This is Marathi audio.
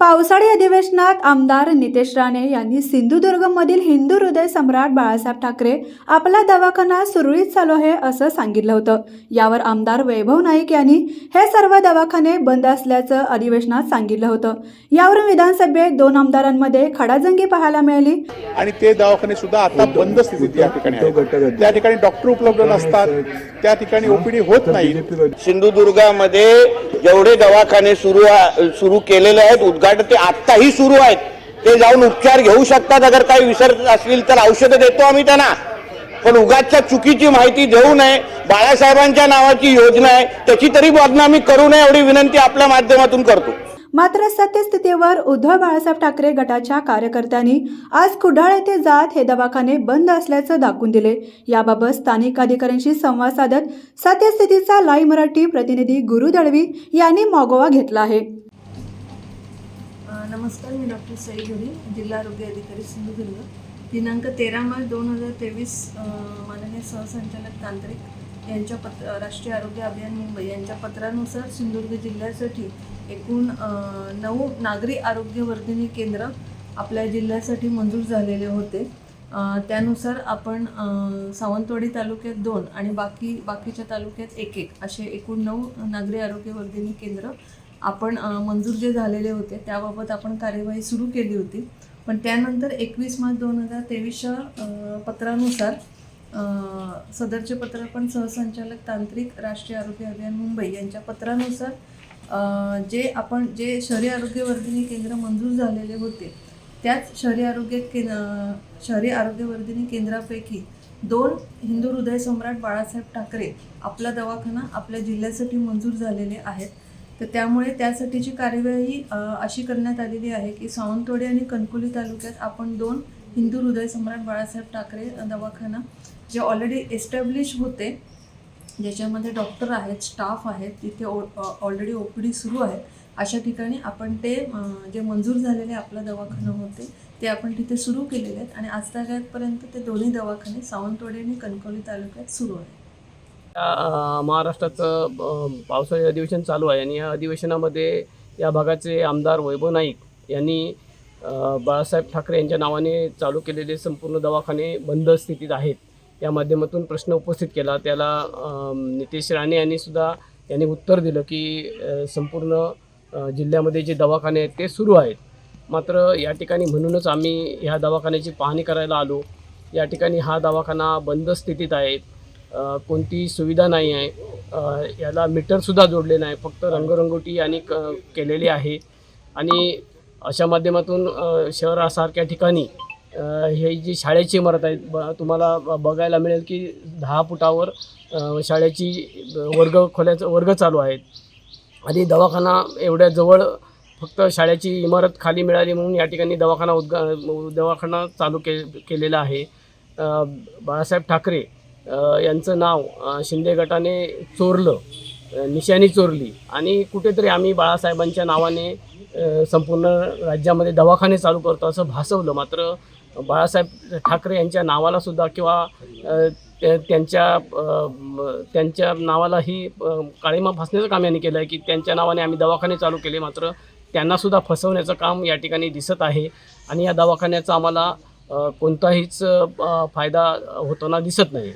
पावसाळी अधिवेशनात आमदार नितेश राणे यांनी सिंधुदुर्गमधील हिंदू हृदय सम्राट बाळासाहेब ठाकरे आपला दवाखाना सुरळीत चालू आहे असं सांगितलं होतं. यावर आमदार वैभव नाईक यांनी हे सर्व दवाखाने बंद असल्याचं अधिवेशनात सांगितलं होतं. यावरून विधानसभेत दोन आमदारांमध्ये खडाजंगी पाहायला मिळाली. आणि ते दवाखाने सुद्धा आता बंद स्थितीत या ठिकाणी आहेत. त्या ठिकाणी डॉक्टर उपलब्ध नसतात. त्या ठिकाणी ओपीडी होत नाही. सिंधुदुर्गामध्ये जेवढे दवाखाने सुरू सुरू केलेले आहेत उद्घाटन ते आत्ताही सुरू आहेत. ते जाऊन उपचार घेऊ शकतात अगर काही विसरत असतील तर औषधं देतो आम्ही त्यांना. पण उगाचच्या चुकीची माहिती देऊ नये बाळासाहेबांच्या नावाची योजना आहे त्याची तरी बदनामी करू नये एवढी विनंती आपल्या माध्यमातून करतो. मात्र सत्यस्थितीवर उद्धव बाळासाहेब ठाकरे गटाच्या कार्यकर्त्यांनी आज कुडाळ येथे जात हे दवाखाने बंद असल्याचं दाखवून दिले. याबाबत स्थानिक अधिकाऱ्यांशी संवाद साधत सत्यस्थितीचा लाईव्ह मराठी प्रतिनिधी गुरु दळवी यांनी मागोवा घेतला आहे. नमस्कार मी डॉक्टर सई घरी जिल्हा आरोग्य अधिकारी सिंधुदुर्ग. दिनांक तेरा मार्च दोन हजार तेवीस माननीय सहसंचालक तांत्रिक यांच्या पत्र राष्ट्रीय आरोग्य अभियान मुंबई यांच्या पत्रानुसार सिंधुदुर्ग जिल्ह्यासाठी एकूण नऊ नागरी आरोग्यवर्धिनी केंद्र आपल्या जिल्ह्यासाठी मंजूर झालेले होते. त्यानुसार आपण सावंतवाडी तालुक्यात दोन आणि बाकी बाकीच्या तालुक्यात एक एक असे एकूण नऊ नागरी आरोग्यवर्धिनी केंद्र आपण मंजूर जे झालेले होते त्याबाबत आपण कार्यवाही सुरू केली होती. पण त्यानंतर एकवीस मार्च दोन हजार तेवीसच्या पत्रानुसार सदरचे पत्र पण सहसंचालक तांत्रिक राष्ट्रीय आरोग्य अभियान मुंबई यांच्या पत्रानुसार जे आपण जे शहरी आरोग्यवर्धिनी केंद्र मंजूर झालेले होते त्याच शहरी आरोग्य केंद्र शहरी आरोग्यवर्धिनी केंद्रापैकी दोन हिंदू हृदय सम्राट बाळासाहेब ठाकरे आपला दवाखाना आपल्या जिल्ह्यासाठी मंजूर झालेले आहेत. तर त्यामुळे त्यासाठीची कार्यवाही अशी करण्यात आलेली आहे की सावंतवाडी आणि कणकोली तालुक्यात आपण दोन हिंदू हृदय सम्राट बाळासाहेब ठाकरे दवाखाना जे ऑलरेडी एस्टॅब्लिश होते ज्याच्यामध्ये डॉक्टर आहेत स्टाफ आहेत तिथे ऑलरेडी ओ पी डी सुरू आहे. अशा ठिकाणी आपण ते जे मंजूर झालेले आपला दवाखाना होते ते आपण तिथे सुरू केलेले आहेत. आणि आजतागायतपर्यंत ते दोन्ही दवाखाने सावंतवाडी आणि कणकवली तालुक्यात सुरू आहेत. महाराष्ट्राचं पावसाळी अधिवेशन चालू आहे. आणि या अधिवेशनामध्ये या भागाचे आमदार वैभव नाईक यांनी बाळासाहेब ठाकरे यांच्या नावाने चालू केलेले संपूर्ण दवाखाने बंद स्थितीत आहेत. या माध्यमातून प्रश्न उपस्थित केला. त्याला नितेश राणे यांनी सुद्धा यांनी उत्तर दिलं की संपूर्ण जिल्ह्यामध्ये जे दवाखाने आहेत ते सुरू आहेत. मात्र या ठिकाणी म्हणूनच आम्ही ह्या दवाखान्याची पाहणी करायला आलो. या ठिकाणी हा दवाखाना बंद स्थितीत आहे. कोणतीही सुविधा नाही आहे. याला मीटरसुद्धा जोडले नाही. फक्त रंगरंगोटी आणि क केलेली आहे. आणि अशा माध्यमातून शहरासारख्या ठिकाणी हे जी शाळेची इमारत आहे ब तुम्हाला ब- बघायला मिळेल की दहा फुटावर शाळेची वर्ग खोल्याचं वर्ग चालू आहेत. आणि दवाखाना एवढ्या जवळ फक्त शाळेची इमारत खाली मिळाली म्हणून या ठिकाणी दवाखाना उद्गा दवाखाना चालू के केलेला आहे. बाळासाहेब ठाकरे यांचं नाव शिंदे गटाने चोरलं निशाणी चोरली. आणि कुठेतरी आम्ही बाळासाहेबांच्या नावाने संपूर्ण राज्यामध्ये दवाखाने चालू करतो असं भासवलं. मात्र बाळासाहेब ठाकरे यांच्या नावाला सुद्धा किंवा त्यांच्या त्यांच्या नावालाही काळीमा फासण्याचं काम यांनी केलं आहे की त्यांच्या नावाने आम्ही दवाखाने चालू केले. मात्र त्यांनासुद्धा फसवण्याचं काम या ठिकाणी दिसत आहे. आणि या दवाखान्याचा आम्हाला कोणताहीच फायदा होताना दिसत नाही